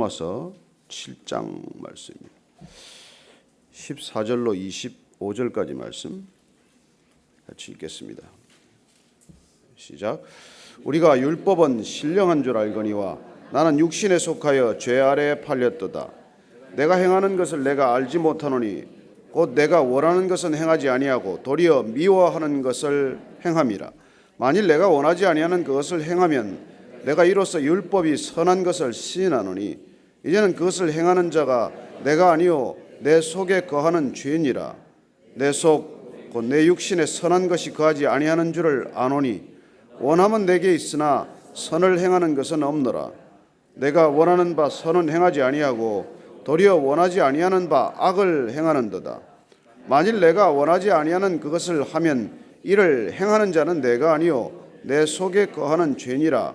로마서 7장 말씀입니다. 14절로 25절까지 말씀 같이 읽겠습니다. 시작. 우리가 율법은 신령한 줄 알거니와 나는 육신에 속하여 죄 아래에 팔렸도다. 내가 행하는 것을 내가 알지 못하노니 곧 내가 원하는 것은 행하지 아니하고 도리어 미워하는 것을 행함이라. 만일 내가 원하지 아니하는 그것을 행하면 내가 이로써 율법이 선한 것을 시인하노니 이제는 그것을 행하는 자가 내가 아니요 내 속에 거하는 죄니라. 내 속 곧 내 육신에 선한 것이 거하지 아니하는 줄을 아노니 원함은 내게 있으나 선을 행하는 것은 없노라. 내가 원하는 바 선은 행하지 아니하고 도리어 원하지 아니하는 바 악을 행하는도다. 만일 내가 원하지 아니하는 그것을 하면 이를 행하는 자는 내가 아니요 내 속에 거하는 죄니라.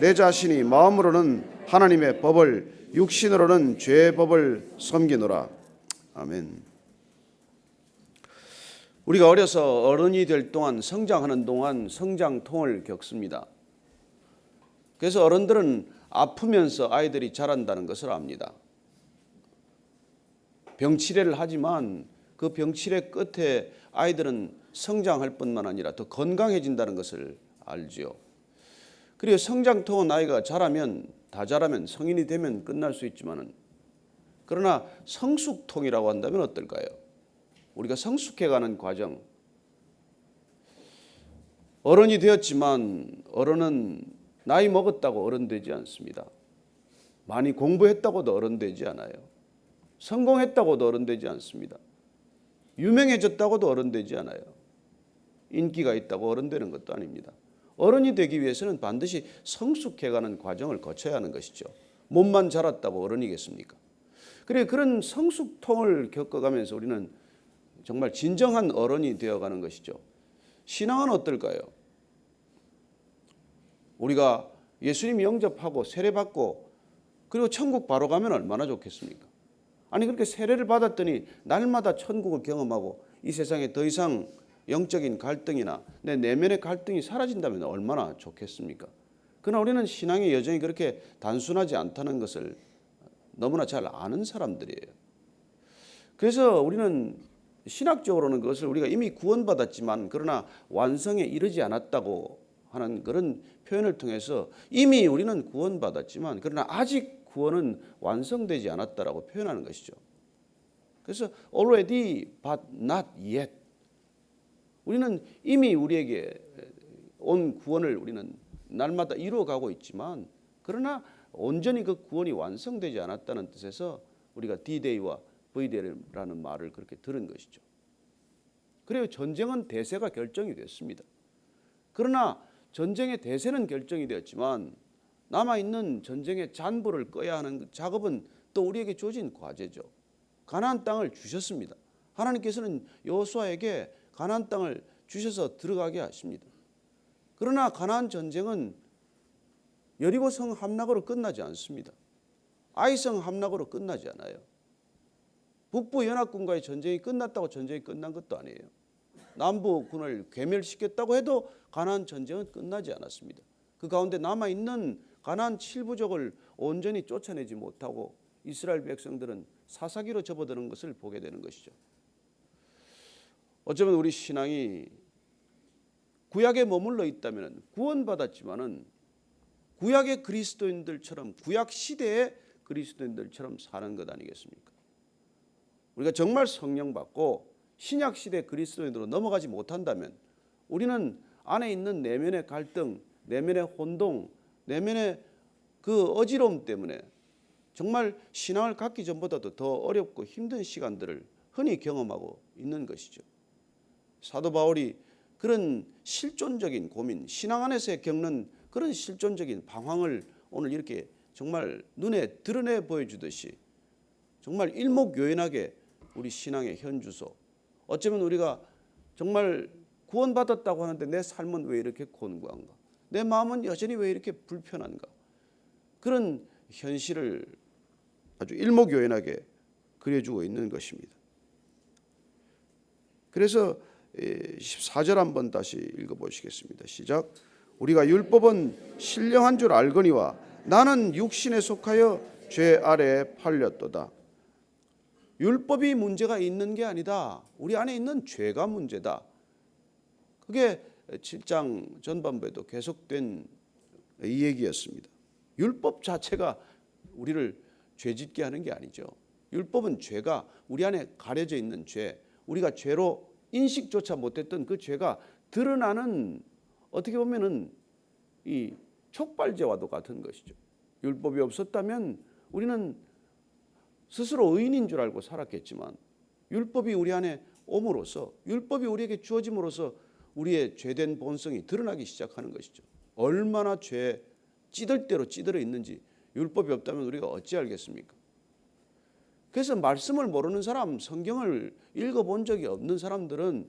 내 자신이 마음으로는 하나님의 법을 육신으로는 죄의 법을 섬기노라. 아멘. 우리가 어려서 어른이 될 동안 성장하는 동안 성장통을 겪습니다. 그래서 어른들은 아프면서 아이들이 자란다는 것을 압니다. 병치레를 하지만 그 병치레 끝에 아이들은 성장할 뿐만 아니라 더 건강해진다는 것을 알지요. 그리고 성장통은 아이가 자라면 다 자라면 성인이 되면 끝날 수 있지만은 그러나 성숙통이라고 한다면 어떨까요? 우리가 성숙해가는 과정. 어른이 되었지만 어른은 나이 먹었다고 어른 되지 않습니다. 많이 공부했다고도 어른 되지 않아요. 성공했다고도 어른 되지 않습니다. 유명해졌다고도 어른 되지 않아요. 인기가 있다고 어른 되는 것도 아닙니다. 어른이 되기 위해서는 반드시 성숙해가는 과정을 거쳐야 하는 것이죠. 몸만 자랐다고 어른이겠습니까? 그래 그런 성숙통을 겪어가면서 우리는 정말 진정한 어른이 되어가는 것이죠. 신앙은 어떨까요? 우리가 예수님 영접하고 세례받고 그리고 천국 바로 가면 얼마나 좋겠습니까? 아니 그렇게 세례를 받았더니 날마다 천국을 경험하고 이 세상에 더 이상 영적인 갈등이나 내 내면의 갈등이 사라진다면 얼마나 좋겠습니까? 그러나 우리는 신앙의 여정이 그렇게 단순하지 않다는 것을 너무나 잘 아는 사람들이에요. 그래서 우리는 신학적으로는 그것을 우리가 이미 구원받았지만 그러나 완성에 이르지 않았다고 하는 그런 표현을 통해서 이미 우리는 구원받았지만 그러나 아직 구원은 완성되지 않았다라고 표현하는 것이죠. 그래서 already but not yet. 우리는 이미 우리에게 온 구원을 우리는 날마다 이루어가고 있지만 그러나 온전히 그 구원이 완성되지 않았다는 뜻에서 우리가 D-Day와 V-Day라는 말을 그렇게 들은 것이죠. 그래요. 전쟁은 대세가 결정이 됐습니다. 그러나 전쟁의 대세는 결정이 되었지만 남아 있는 전쟁의 잔불을 꺼야 하는 작업은 또 우리에게 주어진 과제죠. 가나안 땅을 주셨습니다. 하나님께서는 여호수아에게 가나안 땅을 주셔서 들어가게 하십니다. 그러나 가나안 전쟁은 여리고 성 함락으로 끝나지 않습니다. 아이성 함락으로 끝나지 않아요. 북부 연합군과의 전쟁이 끝났다고 전쟁이 끝난 것도 아니에요. 남부군을 괴멸시켰다고 해도 가나안 전쟁은 끝나지 않았습니다. 그 가운데 남아 있는 가나안 칠부족을 온전히 쫓아내지 못하고 이스라엘 백성들은 사사기로 접어드는 것을 보게 되는 것이죠. 어쩌면 우리 신앙이 구약에 머물러 있다면 구원받았지만은 구약의 그리스도인들처럼 구약 시대의 그리스도인들처럼 사는 것 아니겠습니까? 우리가 정말 성령 받고 신약 시대 그리스도인으로 넘어가지 못한다면 우리는 안에 있는 내면의 갈등, 내면의 혼동, 내면의 그 어지러움 때문에 정말 신앙을 갖기 전보다도 더 어렵고 힘든 시간들을 흔히 경험하고 있는 것이죠. 사도 바울이 그런 실존적인 고민, 신앙 안에서 겪는 그런 실존적인 방황을 오늘 이렇게 정말 눈에 드러내 보여주듯이 정말 일목요연하게 우리 신앙의 현주소. 어쩌면 우리가 정말 구원받았다고 하는데 내 삶은 왜 이렇게 곤고한가? 내 마음은 여전히 왜 이렇게 불편한가? 그런 현실을 아주 일목요연하게 그려주고 있는 것입니다. 그래서 14절 한번 다시 읽어 보시겠습니다. 시작. 우리가 율법은 신령한 줄 알거니와 나는 육신에 속하여 죄 아래에 팔렸도다. 율법이 문제가 있는 게 아니다. 우리 안에 있는 죄가 문제다. 그게 7장 전반부에도 계속된 이 얘기였습니다. 율법 자체가 우리를 죄짓게 하는 게 아니죠. 율법은 죄가 우리 안에 가려져 있는 죄, 우리가 죄로 인식조차 못했던 그 죄가 드러나는 어떻게 보면은 이 촉발제와도 같은 것이죠. 율법이 없었다면 우리는 스스로 의인인 줄 알고 살았겠지만 율법이 우리 안에 옴으로써 율법이 우리에게 주어짐으로써 우리의 죄된 본성이 드러나기 시작하는 것이죠. 얼마나 죄 찌들 대로 찌들어 있는지 율법이 없다면 우리가 어찌 알겠습니까? 그래서 말씀을 모르는 사람, 성경을 읽어본 적이 없는 사람들은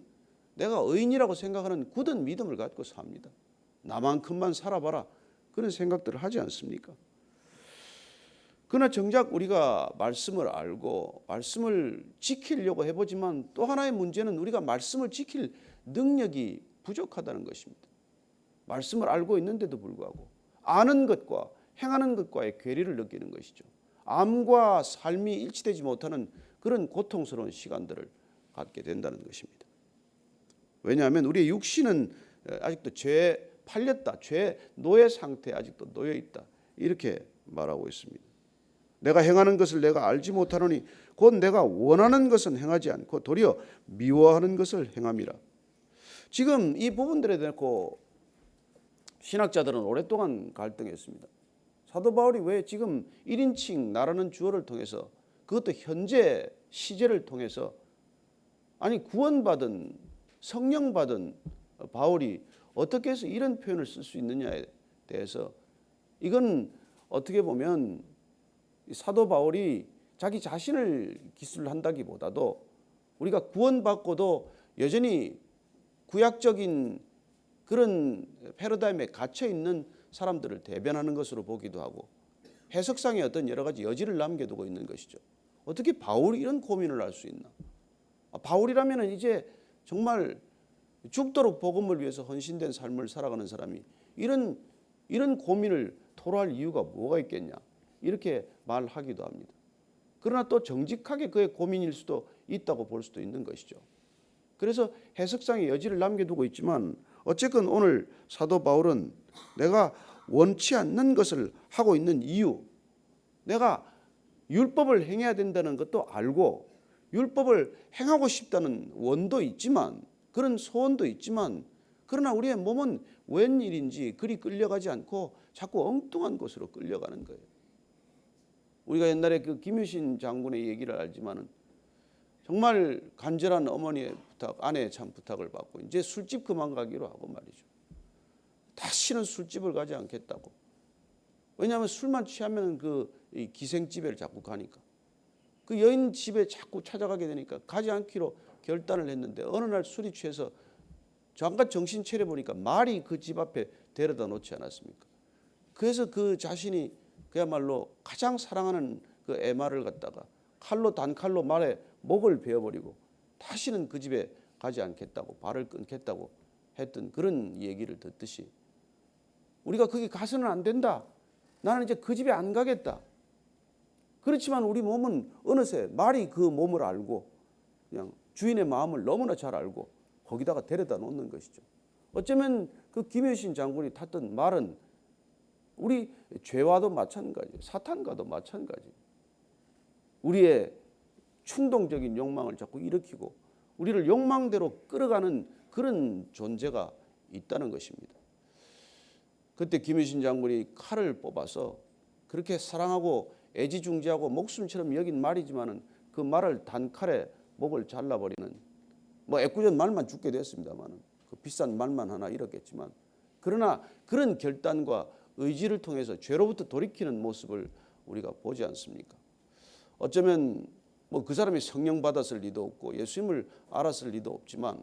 내가 의인이라고 생각하는 굳은 믿음을 갖고 삽니다. 나만큼만 살아봐라. 그런 생각들을 하지 않습니까? 그러나 정작 우리가 말씀을 알고 말씀을 지키려고 해보지만 또 하나의 문제는 우리가 말씀을 지킬 능력이 부족하다는 것입니다. 말씀을 알고 있는데도 불구하고 아는 것과 행하는 것과의 괴리를 느끼는 것이죠. 암과 삶이 일치되지 못하는 그런 고통스러운 시간들을 갖게 된다는 것입니다. 왜냐하면 우리의 육신은 아직도 죄에 팔렸다, 죄 노예 상태에 아직도 놓여 있다 이렇게 말하고 있습니다. 내가 행하는 것을 내가 알지 못하노니 곧 내가 원하는 것은 행하지 않고 도리어 미워하는 것을 행함이라. 지금 이 부분들에 대고 신학자들은 오랫동안 갈등했습니다. 사도 바울이 왜 지금 1인칭 나라는 주어를 통해서 그것도 현재 시제를 통해서 아니 구원받은 성령 받은 바울이 어떻게 해서 이런 표현을 쓸 수 있느냐에 대해서 이건 어떻게 보면 사도 바울이 자기 자신을 기술한다기보다도 우리가 구원받고도 여전히 구약적인 그런 패러다임에 갇혀 있는 사람들을 대변하는 것으로 보기도 하고 해석상의 어떤 여러 가지 여지를 남겨두고 있는 것이죠. 어떻게 바울이 이런 고민을 할 수 있나? 아, 바울이라면 이제 정말 죽도록 복음을 위해서 헌신된 삶을 살아가는 사람이 이런 이런 고민을 토로할 이유가 뭐가 있겠냐? 이렇게 말하기도 합니다. 그러나 또 정직하게 그의 고민일 수도 있다고 볼 수도 있는 것이죠. 그래서 해석상의 여지를 남겨두고 있지만 어쨌건 오늘 사도 바울은 내가 원치 않는 것을 하고 있는 이유, 내가 율법을 행해야 된다는 것도 알고 율법을 행하고 싶다는 원도 있지만 그런 소원도 있지만 그러나 우리의 몸은 웬일인지 그리 끌려가지 않고 자꾸 엉뚱한 곳으로 끌려가는 거예요. 우리가 옛날에 그 김유신 장군의 얘기를 알지만은 정말 간절한 어머니의 부탁, 아내의 참 부탁을 받고 이제 술집 그만 가기로 하고 말이죠. 다시는 술집을 가지 않겠다고. 왜냐하면 술만 취하면 그 기생집에 자꾸 가니까. 그 여인 집에 자꾸 찾아가게 되니까 가지 않기로 결단을 했는데 어느 날 술이 취해서 잠깐 정신 차려 보니까 말이 그 집 앞에 데려다 놓지 않았습니까? 그래서 그 자신이 그야말로 가장 사랑하는 그 애마를 갖다가 칼로 단칼로 말에 목을 베어버리고 다시는 그 집에 가지 않겠다고 발을 끊겠다고 했던 그런 얘기를 듣듯이 우리가 거기 가서는 안 된다. 나는 이제 그 집에 안 가겠다. 그렇지만 우리 몸은 어느새 말이 그 몸을 알고 그냥 주인의 마음을 너무나 잘 알고 거기다가 데려다 놓는 것이죠. 어쩌면 그 김효신 장군이 탔던 말은 우리 죄와도 마찬가지, 사탄과도 마찬가지. 우리의 충동적인 욕망을 자꾸 일으키고 우리를 욕망대로 끌어가는 그런 존재가 있다는 것입니다. 그때 김유신 장군이 칼을 뽑아서 그렇게 사랑하고 애지중지하고 목숨처럼 여긴 말이지만은 그 말을 단칼에 목을 잘라버리는 뭐 애꿎은 말만 죽게 됐습니다만은 그 비싼 말만 하나 잃었겠지만 그러나 그런 결단과 의지를 통해서 죄로부터 돌이키는 모습을 우리가 보지 않습니까? 어쩌면 뭐 그 사람이 성령 받았을 리도 없고 예수님을 알았을 리도 없지만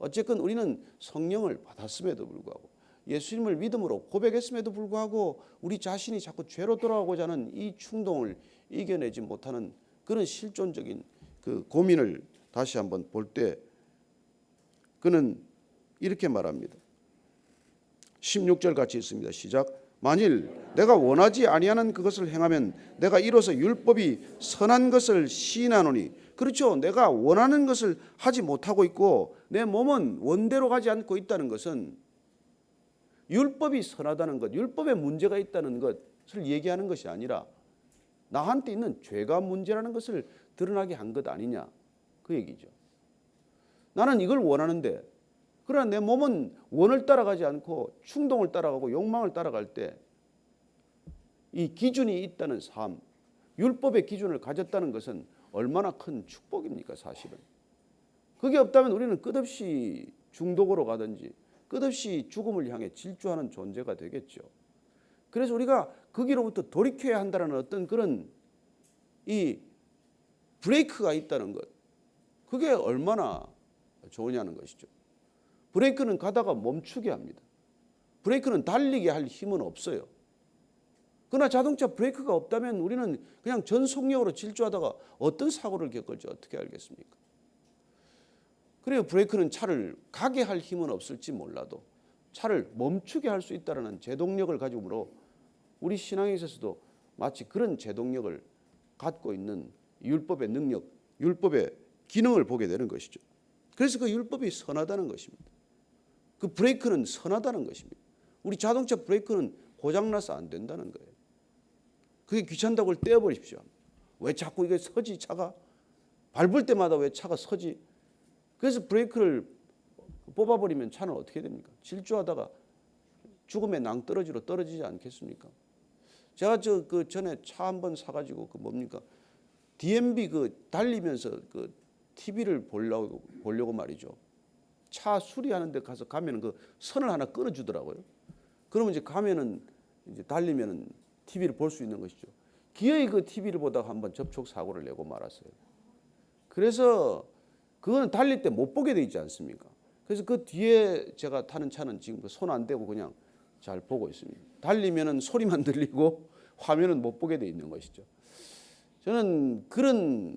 어쨌건 우리는 성령을 받았음에도 불구하고 예수님을 믿음으로 고백했음에도 불구하고 우리 자신이 자꾸 죄로 돌아가고자 하는 이 충동을 이겨내지 못하는 그런 실존적인 그 고민을 다시 한번 볼 때 그는 이렇게 말합니다. 16절 같이 있습니다. 시작. 만일 내가 원하지 아니하는 그것을 행하면 내가 이로써 율법이 선한 것을 시인하노니 그렇죠. 내가 원하는 것을 하지 못하고 있고 내 몸은 원대로 가지 않고 있다는 것은 율법이 선하다는 것, 율법에 문제가 있다는 것을 얘기하는 것이 아니라 나한테 있는 죄가 문제라는 것을 드러나게 한 것 아니냐 그 얘기죠. 나는 이걸 원하는데 그러나 내 몸은 원을 따라가지 않고 충동을 따라가고 욕망을 따라갈 때 이 기준이 있다는 삶, 율법의 기준을 가졌다는 것은 얼마나 큰 축복입니까, 사실은. 그게 없다면 우리는 끝없이 중독으로 가든지 끝없이 죽음을 향해 질주하는 존재가 되겠죠. 그래서 우리가 거기로부터 돌이켜야 한다는 어떤 그런 이 브레이크가 있다는 것. 그게 얼마나 좋으냐는 것이죠. 브레이크는 가다가 멈추게 합니다. 브레이크는 달리게 할 힘은 없어요. 그러나 자동차 브레이크가 없다면 우리는 그냥 전속력으로 질주하다가 어떤 사고를 겪을지 어떻게 알겠습니까? 그래요. 브레이크는 차를 가게 할 힘은 없을지 몰라도 차를 멈추게 할 수 있다는 제동력을 가지고므로 우리 신앙에 있어서도 마치 그런 제동력을 갖고 있는 율법의 능력, 율법의 기능을 보게 되는 것이죠. 그래서 그 율법이 선하다는 것입니다. 그 브레이크는 선하다는 것입니다. 우리 자동차 브레이크는 고장나서 안 된다는 거예요. 그게 귀찮다고 떼어버리십시오. 왜 자꾸 이게 서지 차가? 밟을 때마다 왜 차가 서지? 그래서 브레이크를 뽑아버리면 차는 어떻게 됩니까? 질주하다가 죽음의 낭떠러지로 떨어지지 않겠습니까? 제가 저 그 전에 차 한 번 사가지고 그 뭡니까? DMB 그 달리면서 그 TV를 보려고 보려고 말이죠. 차 수리하는 데 가서 가면은 그 선을 하나 끊어 주더라고요. 그러면 이제 가면은 이제 달리면은 TV를 볼 수 있는 것이죠. 기어이 그 TV를 보다가 한번 접촉 사고를 내고 말았어요. 그래서 그거는 달릴 때 못 보게 돼 있지 않습니까? 그래서 그 뒤에 제가 타는 차는 지금 그손안 대고 그냥 잘 보고 있습니다. 달리면은 소리만 들리고 화면은 못 보게 돼 있는 것이죠. 저는 그런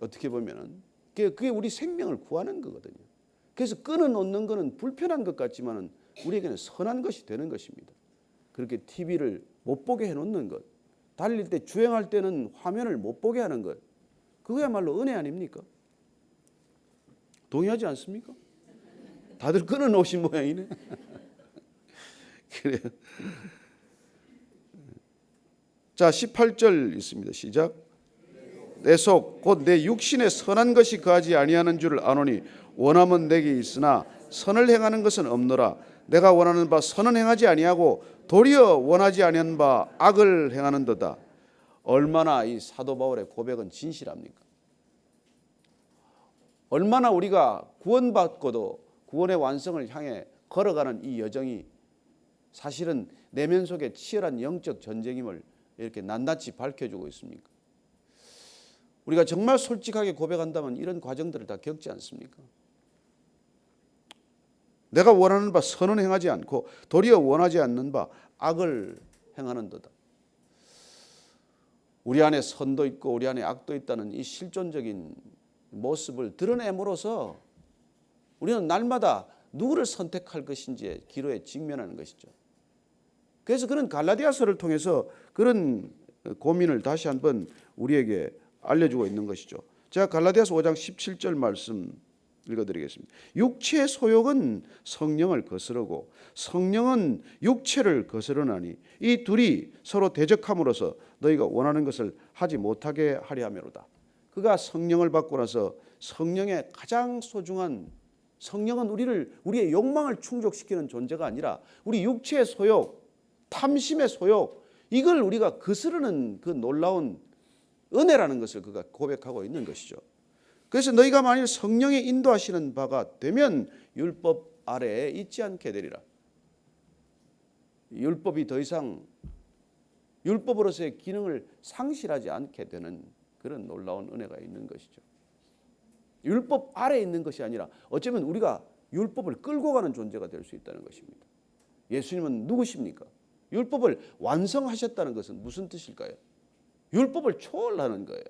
어떻게 보면은 그게 우리 생명을 구하는 거거든요. 그래서 끊어 놓는 거는 불편한 것 같지만은 우리에게는 선한 것이 되는 것입니다. 그렇게 TV를 못 보게 해 놓는 것, 달릴 때 주행할 때는 화면을 못 보게 하는 것, 그거야말로 은혜 아닙니까? 동의하지 않습니까? 다들 끊어 놓으신 모양이네. 그래요. 자, 18절 있습니다. 시작. 내 속 곧 내 육신에 선한 것이 거하지 아니하는 줄을 아노니 원함은 내게 있으나 선을 행하는 것은 없노라. 내가 원하는 바 선은 행하지 아니하고 도리어 원하지 아니하는 바 악을 행하는도다. 얼마나 이 사도 바울의 고백은 진실합니까? 얼마나 우리가 구원받고도 구원의 완성을 향해 걸어가는 이 여정이 사실은 내면 속에 치열한 영적 전쟁임을 이렇게 낱낱이 밝혀주고 있습니까? 우리가 정말 솔직하게 고백한다면 이런 과정들을 다 겪지 않습니까? 내가 원하는 바 선은 행하지 않고 도리어 원하지 않는 바 악을 행하는 도다. 우리 안에 선도 있고 우리 안에 악도 있다는 이 실존적인 모습을 드러냄으로써 우리는 날마다 누구를 선택할 것인지의 기로에 직면하는 것이죠. 그래서 그는 갈라디아서를 통해서 그런 고민을 다시 한번 우리에게 알려주고 있는 것이죠. 제가 갈라디아서 5장 17절 말씀 읽어드리겠습니다. 육체의 소욕은 성령을 거스르고 성령은 육체를 거스르나니 이 둘이 서로 대적함으로써 너희가 원하는 것을 하지 못하게 하려 함이로다. 그가 성령을 받고 나서 성령의 가장 소중한 성령은 우리를 우리의 욕망을 충족시키는 존재가 아니라 우리 육체의 소욕, 탐심의 소욕 이걸 우리가 거스르는 그 놀라운 은혜라는 것을 그가 고백하고 있는 것이죠. 그래서 너희가 만일 성령의 인도하시는 바가 되면 율법 아래에 있지 않게 되리라. 율법이 더 이상 율법으로서의 기능을 상실하지 않게 되는 그런 놀라운 은혜가 있는 것이죠. 율법 아래에 있는 것이 아니라 어쩌면 우리가 율법을 끌고 가는 존재가 될 수 있다는 것입니다. 예수님은 누구십니까? 율법을 완성하셨다는 것은 무슨 뜻일까요? 율법을 초월하는 거예요.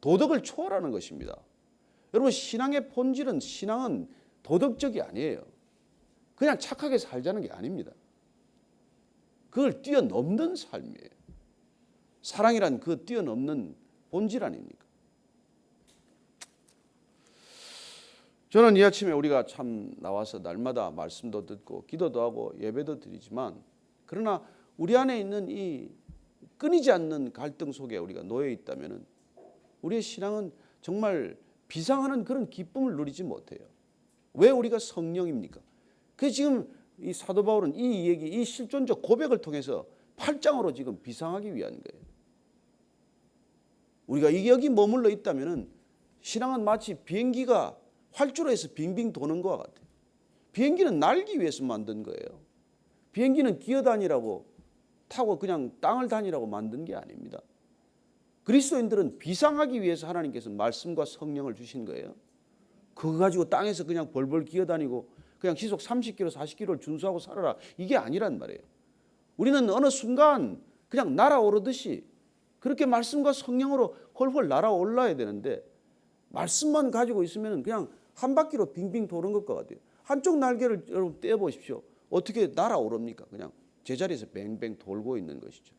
도덕을 초월하는 것입니다. 여러분 신앙의 본질은 신앙은 도덕적이 아니에요. 그냥 착하게 살자는 게 아닙니다. 그걸 뛰어넘는 삶이에요. 사랑이란 그 뛰어넘는 본질 아닙니까? 저는 이 아침에 우리가 참 나와서 날마다 말씀도 듣고 기도도 하고 예배도 드리지만 그러나 우리 안에 있는 이 끊이지 않는 갈등 속에 우리가 놓여 있다면은 우리의 신앙은 정말 비상하는 그런 기쁨을 누리지 못해요. 왜 우리가 성령입니까? 그 지금 이 사도 바울은 이 얘기, 이 실존적 고백을 통해서 8장으로 지금 비상하기 위한 거예요. 우리가 여기 머물러 있다면은 신앙은 마치 비행기가 활주로에서 빙빙 도는 것과 같아요. 비행기는 날기 위해서 만든 거예요. 비행기는 기어 다니라고 타고 그냥 땅을 다니라고 만든 게 아닙니다. 그리스도인들은 비상하기 위해서 하나님께서 말씀과 성령을 주신 거예요. 그거 가지고 땅에서 그냥 벌벌 기어 다니고 그냥 시속 30km, 40km를 준수하고 살아라. 이게 아니란 말이에요. 우리는 어느 순간 그냥 날아오르듯이 그렇게 말씀과 성령으로 헐헐 날아올라야 되는데 말씀만 가지고 있으면 그냥 한 바퀴로 빙빙 도는 것과 같아요. 한쪽 날개를 여러분 떼어 보십시오. 어떻게 날아오릅니까? 그냥 제자리에서 뱅뱅 돌고 있는 것이죠.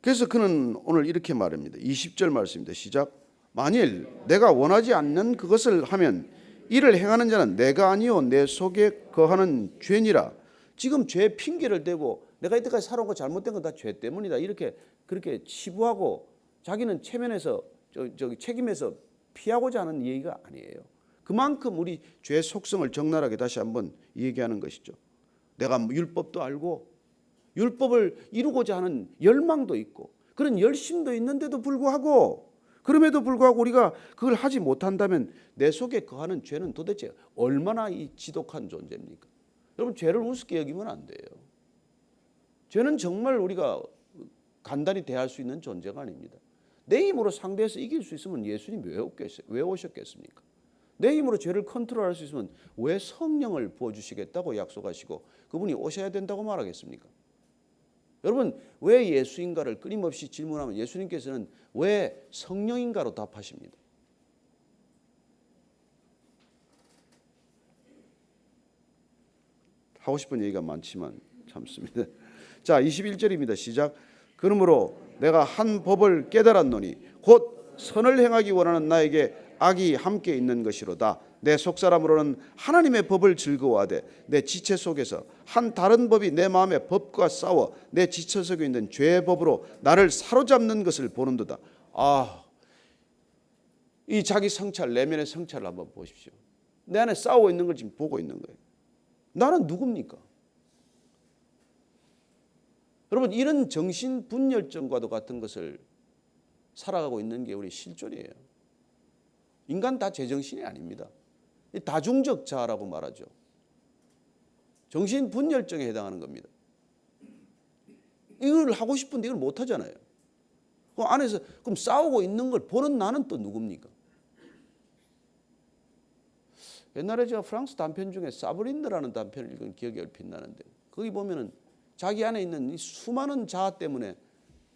그래서 그는 오늘 이렇게 말합니다. 20절 말씀입니다. 시작. 만일 내가 원하지 않는 그것을 하면 이를 행하는 자는 내가 아니요 내 속에 거하는 죄니라. 지금 죄 핑계를 대고 내가 이때까지 살아온 거 잘못된 건 다 죄 때문이다. 이렇게 그렇게 치부하고 자기는 체면에서 저, 저기 책임에서 피하고자 하는 얘기가 아니에요. 그만큼 우리 죄 속성을 적나라하게 다시 한번 얘기하는 것이죠. 내가 율법도 알고 율법을 이루고자 하는 열망도 있고 그런 열심도 있는데도 불구하고 그럼에도 불구하고 우리가 그걸 하지 못한다면 내 속에 거하는 죄는 도대체 얼마나 이 지독한 존재입니까? 여러분 죄를 우습게 여기면 안 돼요. 죄는 정말 우리가 간단히 대할 수 있는 존재가 아닙니다. 내 힘으로 상대해서 이길 수 있으면 예수님 왜 오겠어요? 왜 오셨겠습니까? 내 힘으로 죄를 컨트롤할 수 있으면 왜 성령을 부어주시겠다고 약속하시고 그분이 오셔야 된다고 말하겠습니까? 여러분 왜 예수인가를 끊임없이 질문하면 예수님께서는 왜 성령인가로 답하십니다. 하고 싶은 얘기가 많지만 참습니다. 자, 21절입니다. 시작. 그러므로 내가 한 법을 깨달았노니 곧 선을 행하기 원하는 나에게 악이 함께 있는 것이로다. 내 속사람으로는 하나님의 법을 즐거워하되 내 지체 속에서 한 다른 법이 내 마음의 법과 싸워 내 지체 속에 있는 죄의 법으로 나를 사로잡는 것을 보는도다. 아, 이 자기 성찰 내면의 성찰을 한번 보십시오. 내 안에 싸우고 있는 걸 지금 보고 있는 거예요. 나는 누굽니까? 여러분 이런 정신 분열증과도 같은 것을 살아가고 있는 게 우리 실존이에요. 인간 다 제정신이 아닙니다. 다중적 자아라고 말하죠. 정신 분열증에 해당하는 겁니다. 이걸 하고 싶은데 이걸 못 하잖아요. 그 안에서 그럼 싸우고 있는 걸 보는 나는 또 누굽니까? 옛날에 제가 프랑스 단편 중에 사브린드라는 단편을 읽은 기억이 얼핏 나는데 거기 보면은 자기 안에 있는 이 수많은 자아 때문에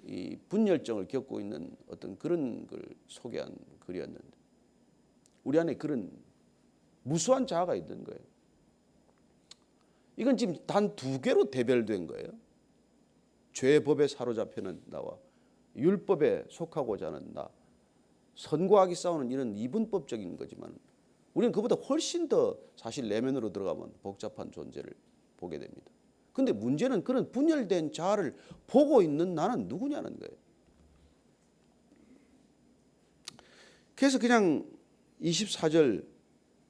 이 분열증을 겪고 있는 어떤 그런 걸 소개한 글이었는데 우리 안에 그런 무수한 자아가 있는 거예요. 이건 지금 단 두 개로 대별된 거예요. 죄의 법에 사로잡혀는 나와 율법에 속하고자 하는 나, 선과하기 싸우는 이런 이분법적인 거지만 우리는 그보다 훨씬 더 사실 내면으로 들어가면 복잡한 존재를 보게 됩니다. 근데 문제는 그런 분열된 자아를 보고 있는 나는 누구냐는 거예요. 그래서 그냥 24절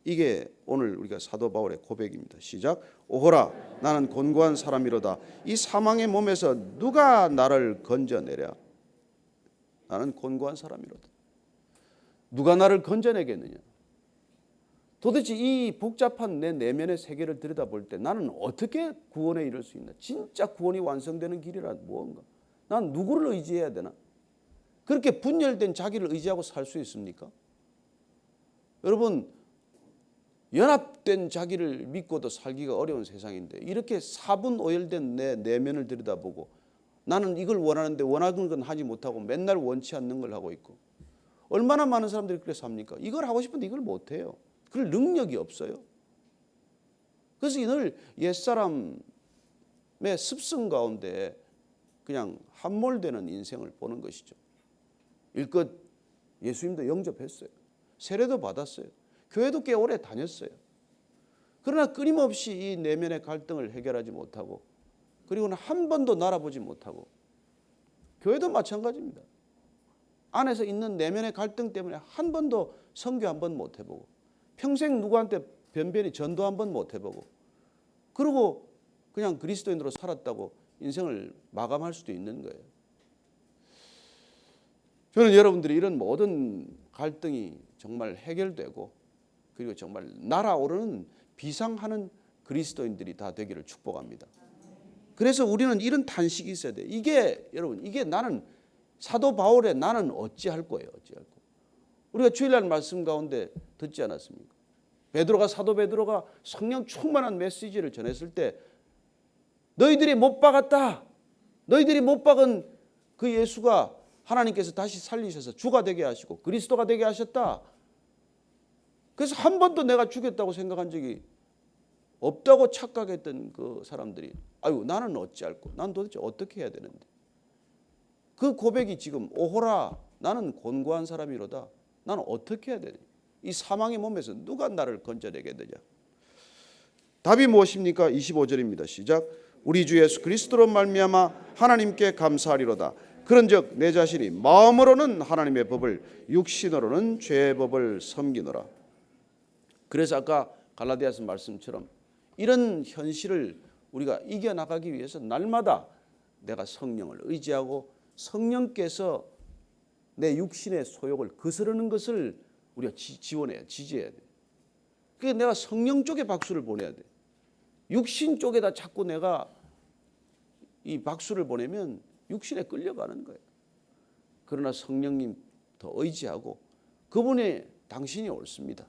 이게 오늘 우리가 사도 바울의 고백입니다. 시작. 오호라 나는 곤고한 사람이로다. 이 사망의 몸에서 누가 나를 건져내랴? 나는 곤고한 사람이로다. 누가 나를 건져내겠느냐? 도대체 이 복잡한 내 내면의 세계를 들여다볼 때 나는 어떻게 구원에 이를 수 있나? 진짜 구원이 완성되는 길이란 무언가? 난 누구를 의지해야 되나? 그렇게 분열된 자기를 의지하고 살 수 있습니까? 여러분 연합된 자기를 믿고도 살기가 어려운 세상인데 이렇게 사분 오열된 내 내면을 들여다보고 나는 이걸 원하는데 원하는 건 하지 못하고 맨날 원치 않는 걸 하고 있고 얼마나 많은 사람들이 그렇게 삽니까? 이걸 하고 싶은데 이걸 못 해요. 그럴 능력이 없어요. 그래서 늘 옛사람의 습성 가운데 그냥 함몰되는 인생을 보는 것이죠. 일껏 예수님도 영접했어요. 세례도 받았어요. 교회도 꽤 오래 다녔어요. 그러나 끊임없이 이 내면의 갈등을 해결하지 못하고 그리고는 한 번도 날아보지 못하고 교회도 마찬가지입니다. 안에서 있는 내면의 갈등 때문에 한 번도 선교 한 번 못 해보고 평생 누구한테 변변히 전도 한 번 못 해보고 그리고 그냥 그리스도인으로 살았다고 인생을 마감할 수도 있는 거예요. 저는 여러분들이 이런 모든 갈등이 정말 해결되고 그리고 정말 날아오르는 비상하는 그리스도인들이 다 되기를 축복합니다. 그래서 우리는 이런 탄식이 있어야 돼. 이게 여러분 이게 나는 사도 바울의 나는 어찌할 거예요. 어찌할 거. 우리가 주일날 말씀 가운데 듣지 않았습니까? 베드로가 사도 베드로가 성령 충만한 메시지를 전했을 때 너희들이 못 박았다. 너희들이 못 박은 그 예수가 하나님께서 다시 살리셔서 주가 되게 하시고 그리스도가 되게 하셨다. 그래서 한 번도 내가 죽였다고 생각한 적이 없다고 착각했던 그 사람들이 아유 나는 어찌할꼬? 난 도대체 어떻게 해야 되는데? 그 고백이 지금 오호라 나는 곤고한 사람이로다. 나는 어떻게 해야 되니? 이 사망의 몸에서 누가 나를 건져내게 되냐? 답이 무엇입니까? 25절입니다. 시작. 우리 주 예수 그리스도로 말미암아 하나님께 감사하리로다. 그런즉 내 자신이 마음으로는 하나님의 법을 육신으로는 죄의 법을 섬기노라 그래서 아까 갈라디아서 말씀처럼 이런 현실을 우리가 이겨 나가기 위해서 날마다 내가 성령을 의지하고 성령께서 내 육신의 소욕을 거스르는 것을 우리가 지, 원해야 지지해야 돼. 그게 내가 성령 쪽에 박수를 보내야 돼. 육신 쪽에다 자꾸 내가 이 박수를 보내면 육신에 끌려가는 거예요. 그러나 성령님 더 의지하고 그분이 당신이 옳습니다.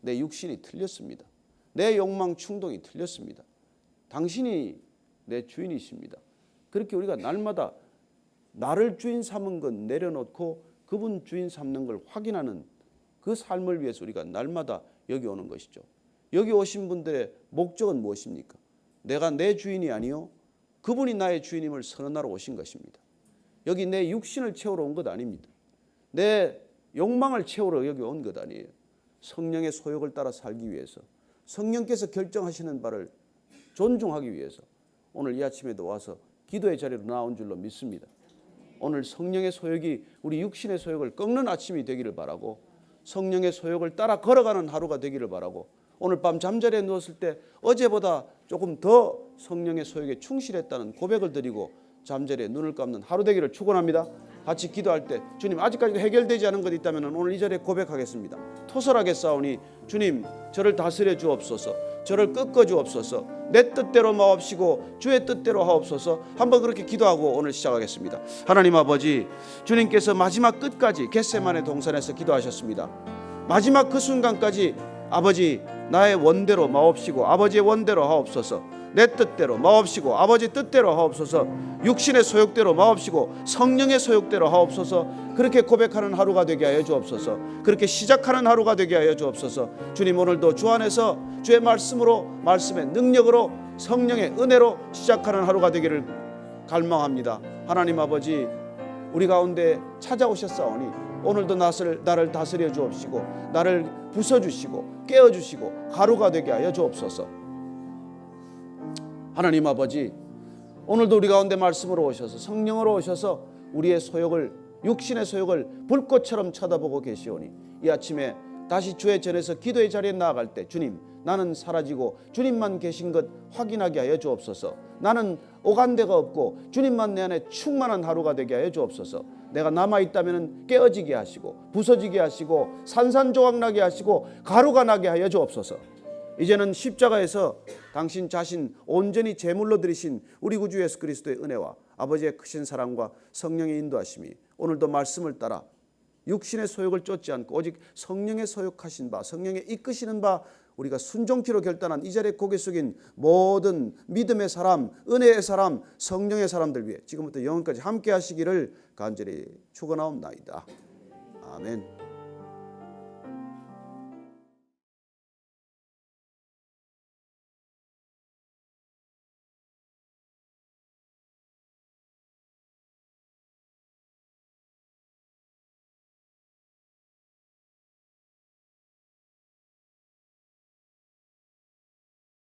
내 육신이 틀렸습니다. 내 욕망 충동이 틀렸습니다. 당신이 내 주인이십니다. 그렇게 우리가 날마다 나를 주인 삼은 건 내려놓고 그분 주인 삼는 걸 확인하는 그 삶을 위해서 우리가 날마다 여기 오는 것이죠. 여기 오신 분들의 목적은 무엇입니까? 내가 내 주인이 아니요 그분이 나의 주인임을 선언하러 오신 것입니다. 여기 내 육신을 채우러 온 것 아닙니다. 내 욕망을 채우러 여기 온 것 아니에요. 성령의 소욕을 따라 살기 위해서 성령께서 결정하시는 바를 존중하기 위해서 오늘 이 아침에도 와서 기도의 자리로 나온 줄로 믿습니다. 오늘 성령의 소욕이 우리 육신의 소욕을 꺾는 아침이 되기를 바라고 성령의 소욕을 따라 걸어가는 하루가 되기를 바라고 오늘 밤 잠자리에 누웠을 때 어제보다 조금 더 성령의 소욕에 충실했다는 고백을 드리고 잠자리에 눈을 감는 하루 되기를 축원합니다. 같이 기도할 때 주님 아직까지 해결되지 않은 것 있다면 오늘 이 자리에 고백하겠습니다. 토설하게 싸우니 주님 저를 다스려 주옵소서. 저를 꺾어 주옵소서. 내 뜻대로 마옵시고 주의 뜻대로 하옵소서. 한번 그렇게 기도하고 오늘 시작하겠습니다. 하나님 아버지 주님께서 마지막 끝까지 겟세만의 동산에서 기도하셨습니다. 마지막 그 순간까지 아버지 나의 원대로 마옵시고 아버지의 원대로 하옵소서. 내 뜻대로 마옵시고 아버지 뜻대로 하옵소서. 육신의 소욕대로 마옵시고 성령의 소욕대로 하옵소서. 그렇게 고백하는 하루가 되게 하여 주옵소서. 그렇게 시작하는 하루가 되게 하여 주옵소서. 주님 오늘도 주 안에서 주의 말씀으로 말씀의 능력으로 성령의 은혜로 시작하는 하루가 되기를 갈망합니다. 하나님 아버지 우리 가운데 찾아오셨사오니 오늘도 나를, 나를 다스려 주옵시고 나를 부숴주시고 깨어주시고 가루가 되게 하여 주옵소서. 하나님 아버지 오늘도 우리 가운데 말씀으로 오셔서 성령으로 오셔서 우리의 소욕을 육신의 소욕을 불꽃처럼 쳐다보고 계시오니 이 아침에 다시 주의 전에서 기도의 자리에 나아갈 때 주님 나는 사라지고 주님만 계신 것 확인하게 하여 주옵소서. 나는 오간 데가 없고 주님만 내 안에 충만한 하루가 되게 하여 주옵소서. 내가 남아 있다면 깨어지게 하시고 부서지게 하시고 산산조각 나게 하시고 가루가 나게 하여 주옵소서. 이제는 십자가에서 당신 자신 온전히 제물로 드리신 우리 구주 예수 그리스도의 은혜와 아버지의 크신 사랑과 성령의 인도하심이 오늘도 말씀을 따라 육신의 소욕을 쫓지 않고 오직 성령의 소욕하신 바 성령의 이끄시는 바 우리가 순종키로 결단한 이 자리에 고개 숙인 모든 믿음의 사람 은혜의 사람 성령의 사람들 위해 지금부터 영원까지 함께 하시기를 간절히 축원하옵나이다. 아멘